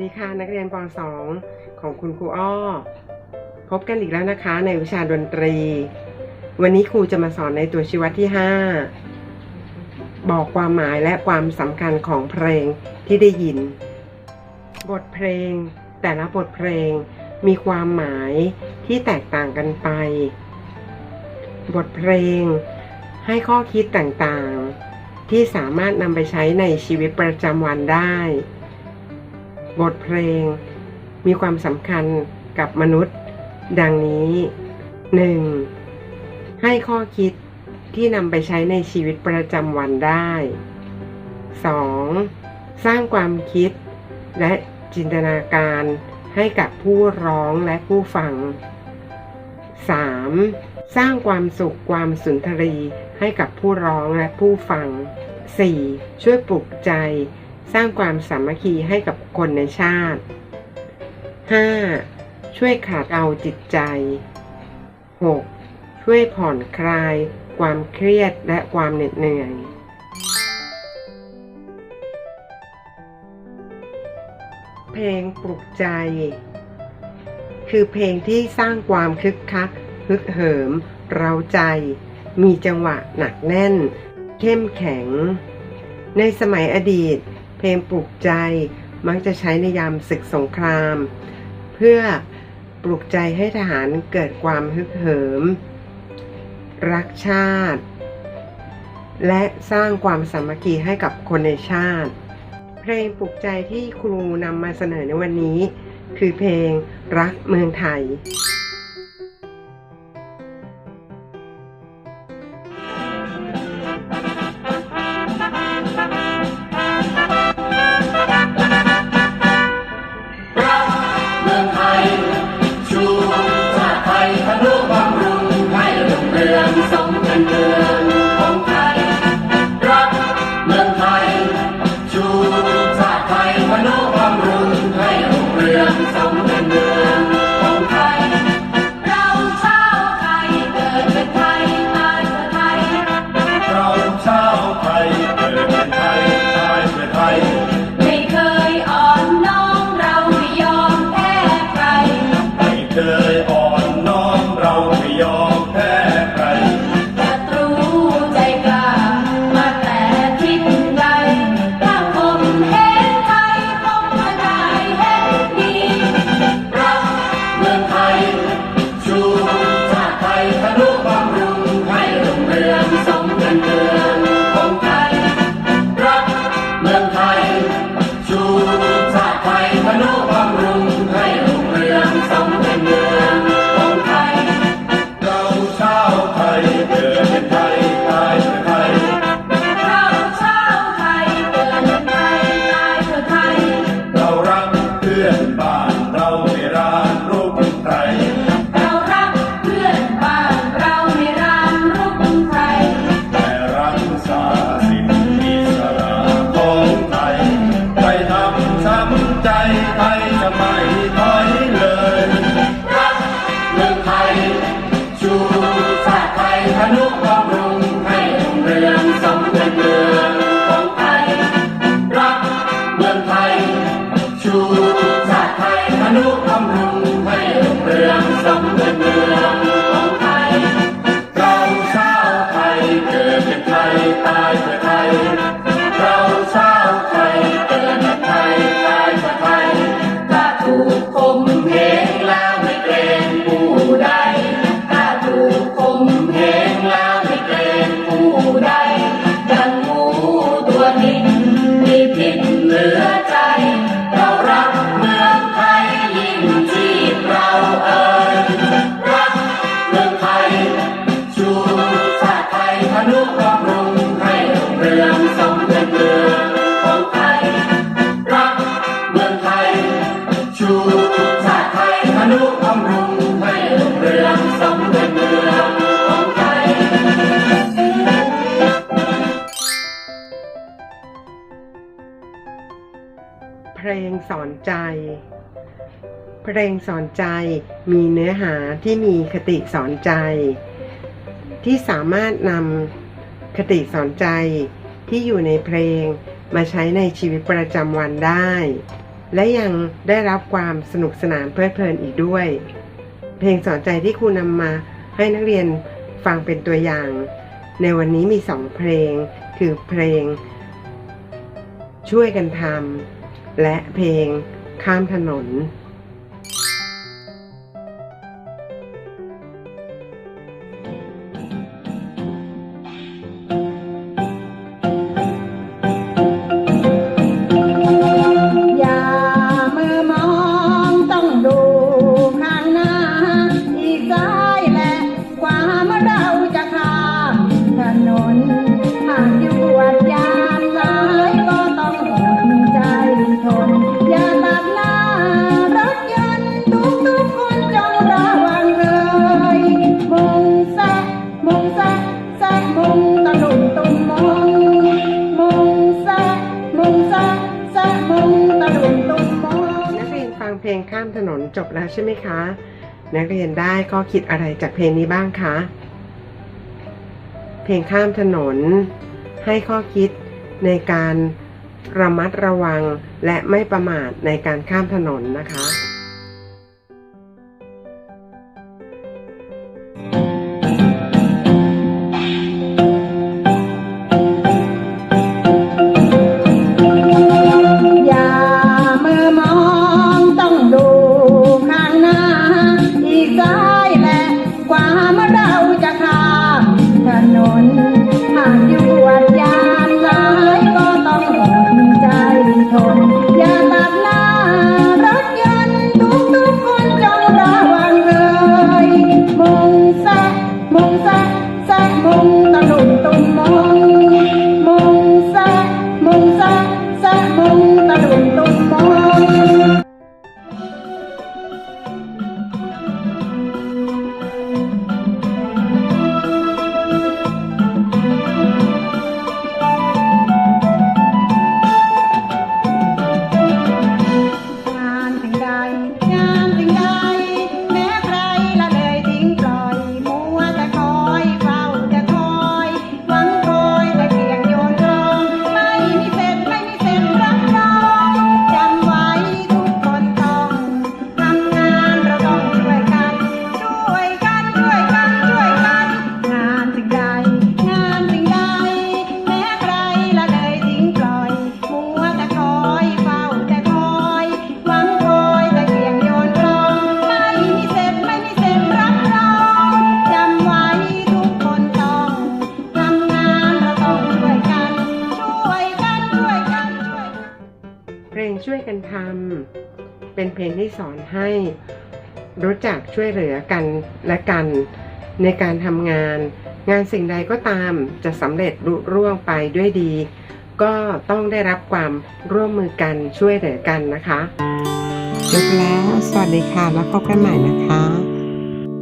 ดีค่ะนักเรียนป .2 ของคุณครูอ้อ พบกันอีกแล้วนะคะ ในวิชาดนตรี วันนี้ครูจะมาสอนในตัวชีวัดที่ 5 บอกความหมายและความสำคัญของเพลงที่ได้ยิน บทเพลง แต่ละบทเพลงมีความหมายที่แตกต่างกันไป บทเพลงให้ข้อคิดต่างๆ ที่สามารถนำไปใช้ในชีวิตประจำวันได้ บทเพลง มีความสำคัญกับมนุษย์ ดังนี้ 1. ให้ข้อคิดที่นำไปใช้ในชีวิตประจำวันได้ 2. สร้างความคิดและจินตนาการให้กับผู้ร้องและผู้ฟัง 3. สร้างความสุขความสุนทรีให้กับผู้ร้องและผู้ฟัง 4. ช่วยปลุกใจ สร้างความสามัคคีให้กับคนในชาติ 5. ช่วยขาดเอาจิตใจ 6. ช่วยผ่อนคลาย ความเครียดและความเหน็ดเหนื่อย เพลงปลุกใจ คือเพลงที่สร้างความคึกคักฮึกเหิม เราใจ มีจังหวะหนักแน่น เข้มแข็ง ในสมัยอดีต เพลงปลุกใจมักจะใช้ในยามศึกสงคราม เพื่อปลุกใจให้ทหารเกิดความฮึกเหิม รักชาติ และสร้างความสามัคคีให้กับคนในชาติ เพลงปลุกใจที่ครูนำมาเสนอในวันนี้ คือเพลงรักเมืองไทย ชูชาติไทยทะนุบำรุงให้รุ่งเรืองสมเป็นเมืองของไทย รักเมืองไทย ชูชาติไทยทะนุบำรุงให้รุ่งเรืองสมเป็นเมือง งสอนใจ เพลงสอนใจมีเนื้อหาที่มีคติสอนใจ ที่สามารถนำคติสอนใจที่อยู่ในเพลงมาใช้ในชีวิตประจำวันได้ และยังได้รับความสนุกสนานเพลิดเพลินอีกด้วย เพลงสอนใจที่ครูนำมาให้นักเรียนฟังเป็นตัวอย่าง ในวันนี้มีสองเพลงคือเพลงช่วยกันทำ และเพลงข้ามถนน เพลงข้ามถนนจบแล้วใช่ไหมคะ นักเรียนได้ข้อคิดอะไรจากเพลงนี้บ้างคะ เพลงข้ามถนน ให้ข้อคิดในการระมัดระวังและไม่ประมาทในการข้ามถนนนะคะ เป็นธรรม เป็นเพลงที่สอนให้รู้จักช่วยเหลือกันและกันในการทำงาน งานสิ่งใดก็ตามจะสำเร็จรุ่ร่วงไปด้วยดี ก็ต้องได้รับความร่วมมือกันช่วยเหลือกันนะคะจบแล้ว สวัสดีค่ะ แล้วพบกันใหม่นะคะ